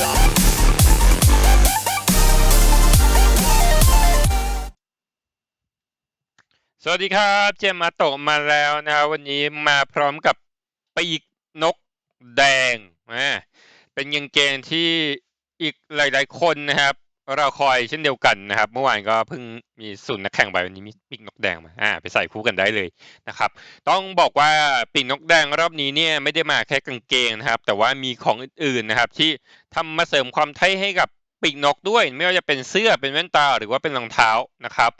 สวัสดีครับเจมมาโตมาแล้วนะครับวันนี้มาพร้อมกับปีกนกแดงนะเป็นยังเกงที่อีกหลาย ๆ คนนะครับ เราคอยเช่นเดียวกันนะครับ เมื่อวานก็เพิ่งมีศูนนักแข่งไปวันนี้มีปีกนกแดงมาอ่าไปใส่คู่กันได้เลยนะครับ ต้องบอกว่าปีกนกแดงรอบนี้เนี่ยไม่ได้มาแค่กางเกงนะครับ แต่ว่ามีของอื่นๆนะครับ ที่ทำมาเสริมความเท่ให้กับปีกนกด้วย ไม่ว่าจะเป็นเสื้อเป็นแว่นตาหรือว่าเป็นรองเท้านะครับ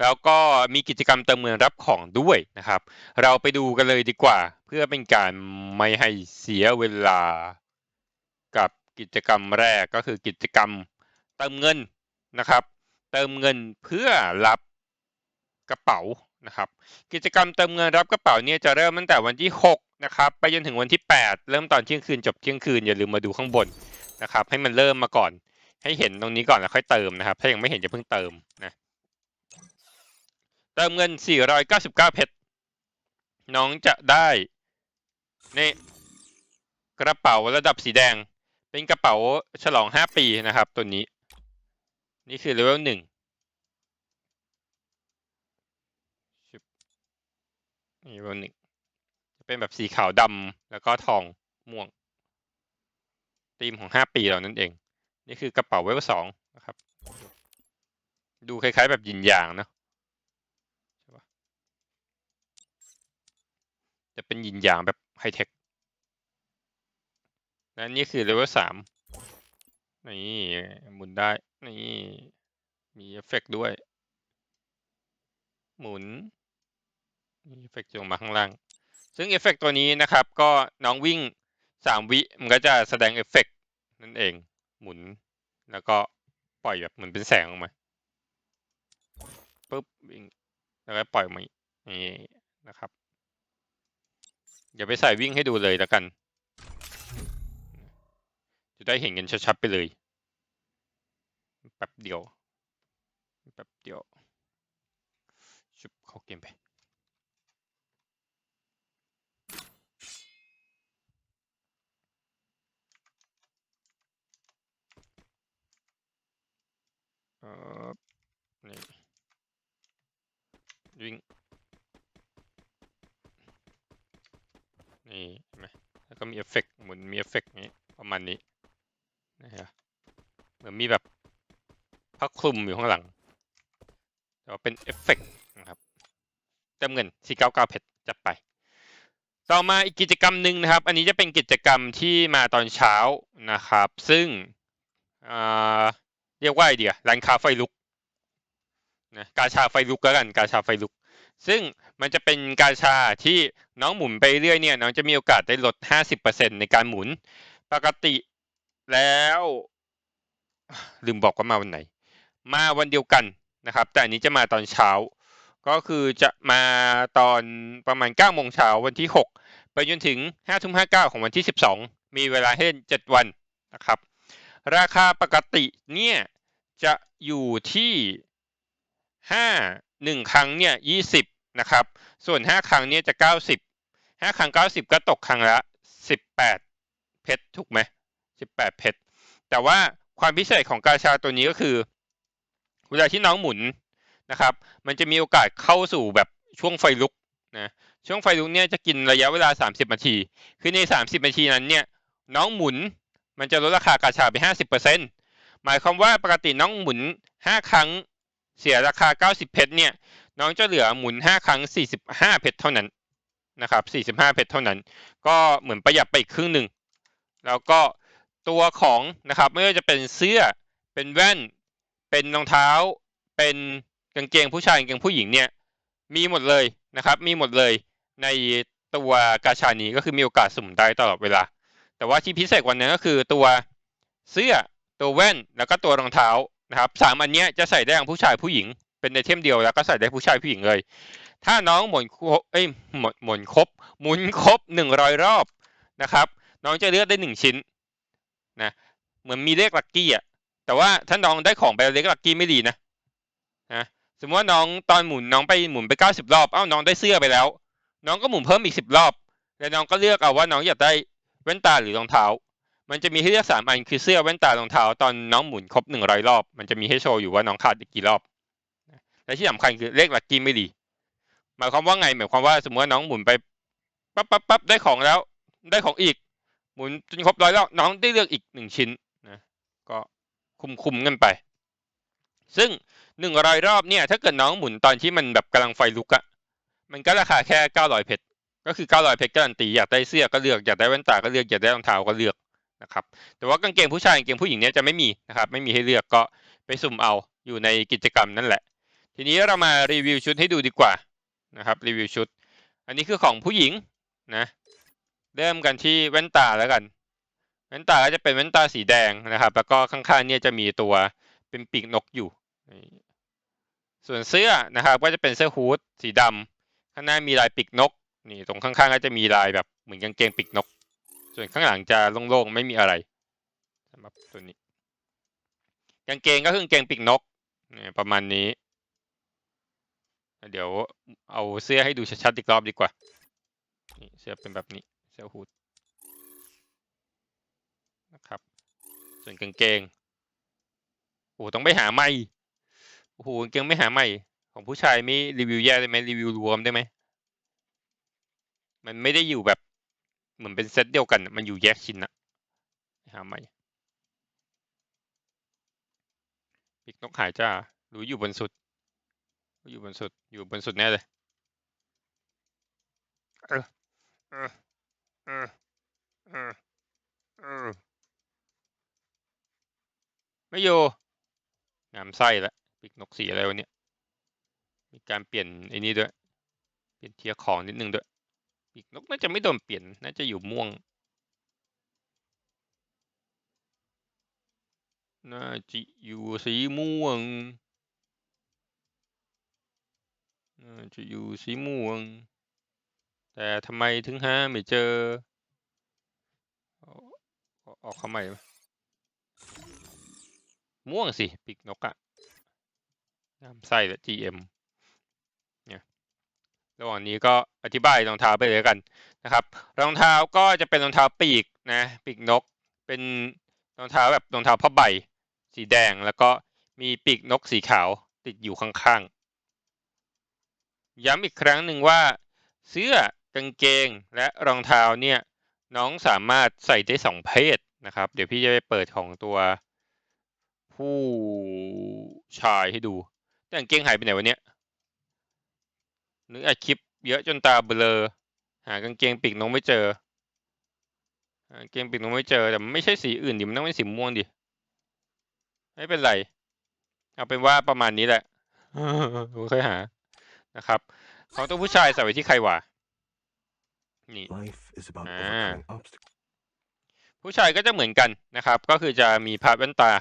แล้วก็มีกิจกรรมเติมเงินรับของด้วยนะครับ เราไปดูกันเลยดีกว่า เพื่อเป็นการไม่ให้เสียเวลา กับกิจกรรมแรกก็คือกิจกรรม เติมเงินนะครับ เติมเงินเพื่อรับกระเป๋านะครับ กิจกรรมเติมเงินรับกระเป๋าเนี่ยจะเริ่มตั้งแต่วันที่ 6 นะครับ ไปจนถึงวันที่ 8 เริ่มตอนเที่ยงคืนจบเที่ยงคืน อย่าลืมมาดูข้างบนนะครับ ให้มันเริ่มมาก่อน ให้เห็นตรงนี้ก่อนแล้วค่อยเติมนะครับ ถ้ายังไม่เห็นจะเพิ่งเติมนะเติมเงิน 499 เพชรน้องจะได้นี่กระเป๋าระดับสีแดง เป็นกระเป๋าฉลอง 5 ปีนะครับ ตัวนี้ นี่คือเลเวลหนึ่งนี่เลเวลหนึ่งจะเป็นแบบสีขาวดำแล้วก็ทองม่วงธีมของ5ปีเรานั่นเอง นี่คือกระเป๋าเลเวลสองนะครับ ดูคล้ายๆแบบยินหยางเนอะจะเป็นยินหยางแบบไฮเทคและนี่คือเลเวลสาม นี่หมุนได้ นี่ มีเอฟเฟกต์ด้วย หมุน มีเอฟเฟกต์ลงมาข้างล่าง ซึ่งเอฟเฟกต์ตัวนี้นะครับ ก็น้องวิ่งสามวิมันก็จะแสดงเอฟเฟกต์นั่นเอง หมุน แล้วก็ปล่อยแบบเหมือนเป็นแสงออกมาปุ๊บวิ่งแล้วก็ปล่อยออกมาอีกนี่นะครับ เดี๋ยวไปใส่วิ่งให้ดูเลยแล้วกัน จะได้เห็นกันชัดๆไปเลยแป๊บเดียวแป๊บเดียวชุบเข้าเกมไปเออนี่วิ่งนี่เห็นไหมแล้วก็มีเอฟเฟกต์เหมือนมีเอฟเฟกต์นี้ประมาณนี้ เหมือนมีแบบผ้าคลุมอยู่ข้างหลังแต่ว่าเป็นเอฟเฟกต์นะครับเติมเงิน 499เพชรจัดไป ต่อมาอีกกิจกรรมหนึ่งนะครับ อันนี้จะเป็นกิจกรรมที่มาตอนเช้านะครับ ซึ่งเรียกว่าไอเดียร้านค้าไฟลุกนะกาชาไฟลุกแล้วกันกาชาไฟลุก ซึ่งมันจะเป็นกาชาที่น้องหมุนไปเรื่อยเนี่ยน้องจะมีโอกาสได้ลด 50%ในการหมุน ปกติแล้ว ลืมบอกว่ามาวันไหน มาวันเดียวกันนะครับ แต่อันนี้จะมาตอนเช้า ก็คือจะมาตอนประมาณ9โมงเช้าวันที่ 6 ไปจนถึง5ทุ่ม59 ของวันที่ 12 มีเวลาให้เล่น7วันนะครับ ราคาปกติเนี่ยจะอยู่ที่ 5 1 ครั้งเนี่ย20 นะครับ ส่วน 5 ครั้งเนี่ยจะ 90 5 ครั้ง 90 ก็ตกครั้งละ 18 เพชรถูกไหม 18 เพชรแต่ว่า ความพิเศษของกาชาตัวนี้ก็คือเวลาที่น้องหมุนนะครับ มันจะมีโอกาสเข้าสู่แบบช่วงไฟลุกนะช่วงไฟลุกเนี่ยจะกินระยะเวลา 30 นาที คือใน 30 นาทีนั้นเนี่ยน้องหมุนมันจะลดราคากาชาไป 50%หมายความว่าปกติน้องหมุน 5 ครั้งเสียราคา 90 เพชรเนี่ยน้องจะเหลือหมุน 5 ครั้ง 45 เพชรเท่านั้นนะครับ 45 เพชรเท่านั้น ก็เหมือนประหยัดไปอีกครึ่งหนึ่งแล้วก็ ตัวของนะครับไม่ว่าจะเป็นเสื้อเป็นแว่น เป็นรองเท้า เป็นกางเกงผู้ชายกางเกงผู้หญิงเนี่ยมีหมดเลยนะครับ มีหมดเลยในตัวกาชานี้ก็คือมีโอกาสสุ่มได้ตลอดเวลา แต่ว่าที่พิเศษกวันนี้ก็คือตัวเสื้อตัวแว่นแล้วก็ตัวรองเท้านะครับสามอันนี้จะใส่ได้ทั้งผู้ชายผู้หญิง เป็นไอเทมเดียวแล้วก็ใส่ได้ผู้ชายผู้หญิงเลย ถ้าน้องหมุนเอ้ยหมุนหมุนครบหมุนครบหนึ่งร้อยรอบนะครับ น้องจะเลือกได้หนึ่งชิ้น นะเหมือนมีเลขลัคกี้อะแต่ว่าถ้าน้องได้ของไปเลขลัคกี้ไม่ดีนะนะสมมติว่าน้องตอนหมุนน้องไปหมุนไปเก้าสิบรอบเอ้าน้องได้เสื้อไปแล้ว น้องก็หมุนเพิ่มอีกสิบรอบ แล้วน้องก็เลือกเอาว่าน้องอยากได้แว่นตาหรือรองเท้า มันจะมีให้เลือกสามอันคือเสื้อแว่นตารองเท้า ตอนน้องหมุนครบหนึ่งร้อยรอบ มันจะมีให้โชว์อยู่ว่าน้องขาดอีกกี่รอบและที่สำคัญคือเลขลัคกี้ไม่ดีหมายความว่าไงหมายความว่าสมมติว่าน้องหมุนไปปั๊บปั๊บปั๊บได้ของแล้ว ได้ของอีก หมุนจนครบร้อยรอบน้องได้เลือกอีกหนึ่งชิ้นนะก็คุมคุมกันไป ซึ่งหนึ่งร้อยรอบเนี่ยถ้าเกิดน้องหมุนตอนที่มันแบบกำลังไฟลุกอะมันก็ราคาแค่เก้าร้อยเพชรก็คือเก้าร้อยเพชรการันตีอยากได้เสื้อก็เลือกอยากได้แว่นตาก็เลือกอยากได้รองเท้าก็เลือกนะครับแต่ว่ากางเกงผู้ชายกางเกงผู้หญิงเนี่ยจะไม่มีนะครับไม่มีให้เลือกก็ไปสุ่มเอาอยู่ในกิจกรรมนั่นแหละ ทีนี้เรามารีวิวชุดให้ดูดีกว่านะครับรีวิวชุด อันนี้คือของผู้หญิงนะ เริ่มกันที่แว่นตาแล้วกัน แว่นตาก็จะเป็นแว่นตาสีแดงนะครับ แล้วก็ข้างๆเนี่ยจะมีตัวเป็นปีกนกอยู่ ส่วนเสื้อนะครับก็จะเป็นเสื้อฮูดสีดำข้างหน้ามีลายปีกนกนี่ตรงข้างๆก็จะมีลายแบบเหมือนกางเกงปีกนก ส่วนข้างหลังจะโล่งๆไม่มีอะไรสำหรับตัวนี้ กางเกงก็คือกางเกงปีกนกนี่ประมาณนี้ เดี๋ยวเอาเสื้อให้ดูชัดๆอีกรอบดีกว่าเสื้อเป็นแบบนี้ เสื้อฮูดนะครับ ส่วนกางเกงโอ้โหต้องไปหาใหม่โอ้โหกางเกงไม่หาใหม่ของผู้ชายไม่รีวิวแยกได้ไหมรีวิวรวมได้ไหมมันไม่ได้อยู่แบบเหมือนเป็นเซตเดียวกัน มันอยู่แยกชิ้นนะหาใหม่ปีกนกหายจ้ารืออยู่บนสุด อยู่บนสุด อยู่บนสุดแน่เลย เออ เออ ไม่อยู่งามไส้ละปีกนกสีอะไรวะเนี่ยมีการเปลี่ยนไอ้นี่ด้วย เปลี่ยนเทียของนิดนึงด้วยปีกนกน่าจะไม่โดนเปลี่ยน น่าจะอยู่ม่วง น่าจะอยู่สีม่วง น่าจะอยู่สีม่วง แต่ทำไมถึงหาไม่เจอ ออกเข้าใหม่ไมม่วงสิปีกนกอะงามไส้ละ GM เนี่ยระหว่างนี้ก็อธิบายรองเท้าไปเลยกันนะครับรองเท้าก็จะเป็นรองเท้าปีกนะปีกนก เป็นรองเท้าแบบรองเท้าผ้าใบสีแดงแล้วก็มีปีกนกสีขาวติดอยู่ข้างๆ ย้ำอีกครั้งหนึ่งว่า เสื้อ กางเกงและรองเท้าเนี่ยน้องสามารถใส่ได้สองเพศนะครับ เดี๋ยวพี่จะไปเปิดของตัวผู้ชายให้ดูแต่กางเกงหายไปไหนวะเนี่ยหรืออัดคลิปเยอะจนตาเบลอหากางเกงปีกนกไม่เจอหากางเกงปีกนกไม่เจอแต่ไม่ใช่สีอื่นดิมันต้องเป็นสีม่วงดิไม่เป็นไรเอาเป็นว่าประมาณนี้แหละผมเคยหานะครับของตัวผู้ชายใส่ไว้ที่ใครวะ นี่ Life is about Ah. overcoming obstacles. ผู้ชายก็จะเหมือนกันนะครับ ก็คือจะมีพาร์ทแว่นตา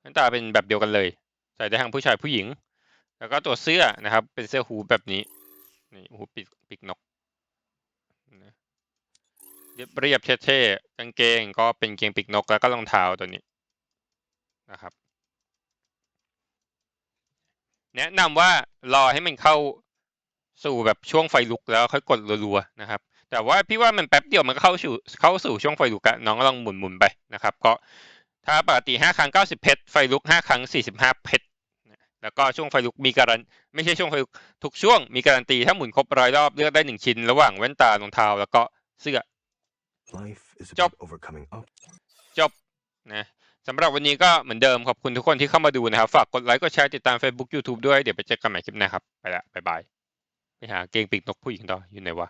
แว่นตาเป็นแบบเดียวกันเลย ใส่ได้ทั้งผู้ชายผู้หญิง แล้วก็ตัวเสื้อนะครับ เป็นเสื้อฮูดแบบนี้นี่ฮูดปีกปีกนกนะเรียบเรียบเท่ๆกางเกงก็เป็นเกงปีกนกแล้วก็รองเท้าตัวนี้นะครับ แนะนำว่ารอให้มันเข้า สู่แบบช่วงไฟลุกแล้วค่อยกดรัวๆนะครับ แต่ว่าพี่ว่ามันแป๊บเดียวมันก็เข้าสู่เข้าสู่ช่วงไฟลุกอะน้องก็ลองหมุนหมุนๆไปนะครับ ก็ถ้าปกติห้าครั้งเก้าสิบเพชร ไฟลุกห้าครั้งสี่สิบห้าเพชร แล้วก็ช่วงไฟลุกมีการัน ไม่ใช่ช่วงไฟลุก ทุกช่วงมีการันตีถ้าหมุนครบร้อยรอบเลือกได้หนึ่งชิ้น ระหว่างแว่นตารองเท้าแล้วก็เสื้อ Life is Job. about overcoming obstacles. จบนะสำหรับวันนี้ก็เหมือนเดิมขอบคุณทุกคนที่เข้ามาดูนะครับ ฝากกดไลค์ กดแชร์ ติดตาม Facebook YouTube ด้วย เดี๋ยวไปเจอกันใหม่คลิปหน้าครับ ไปละ บ๊ายบาย ไปหาเกงปีกนกผู้หญิงต่ออยู่ไหนวะ